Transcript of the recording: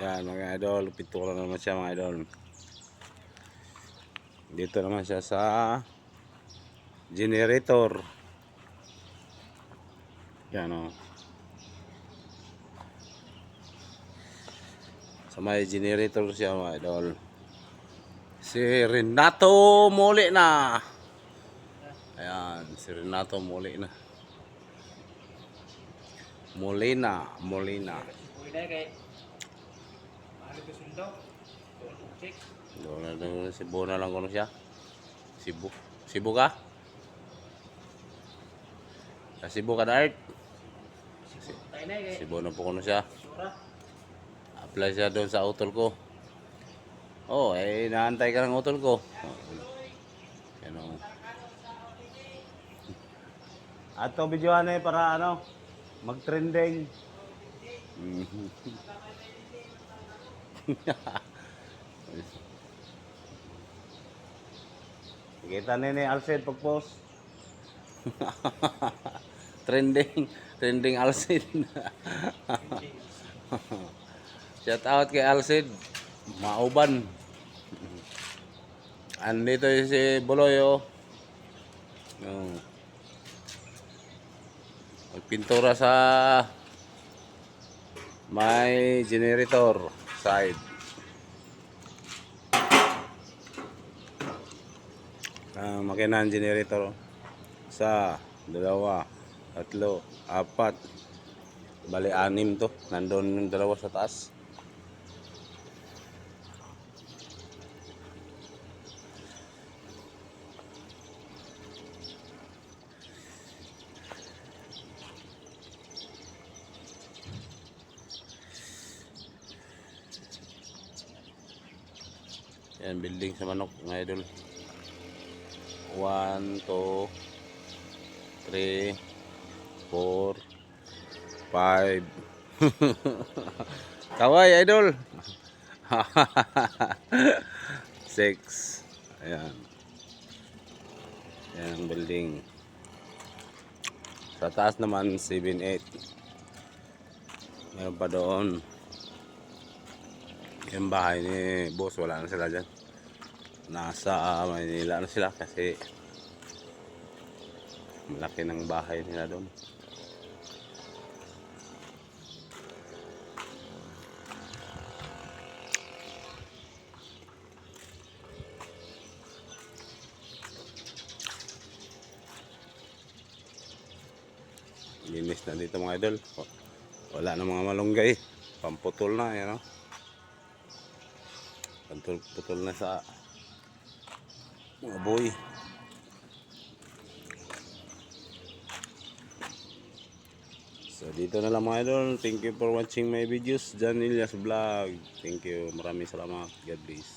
Yan mga idol, pintura naman siya mga idol. Dito naman siya sa generator. Yan o. Sa may generator siya mga idol. Si Renato muli na. Ayan, si Renato muli na. Molina, Molina. Uy na kay. Ano ko sundo? Check. Doon na doon Cebu na lang kuno siya. Cebu. Cebu ka? Sa Cebu ka na Art? Cebu na po kuno siya. Apply siya doon sa utol ko. Oh, eh, naantay ka ng utol ko. Oh, yan o. Ato videohan eh para ano, mag-trending. Mhm. Kita na ni Alfred pag-post. trending, trending Alcid. Shout out kay Alcid. Mauban. Andito si Boloyo. Yung Magpintura sa may generator side. Ah, makina ang generator sa dalawa, tatlo, apat, bali anim to. Nandun yung dalawa sa taas. Yan, building sa manok, mga idol. 1, 2, 3, 4, 5. Kaway, idol. 6. Ayan. Ayan ang building. Sa taas naman, 7, 8. Meron pa doon. Yung bahay ni boss, wala na sila dyan. Nasa ah, Manila na sila kasi malaki ng bahay nila doon. Linis na dito mga idol. Wala na mga malunggay. Pamputol na, yan o. Putol na sa mga boy. So dito na lang mga idol. Thank you for watching my videos. John Elias Vlog. Thank you. Maraming salamat. God bless.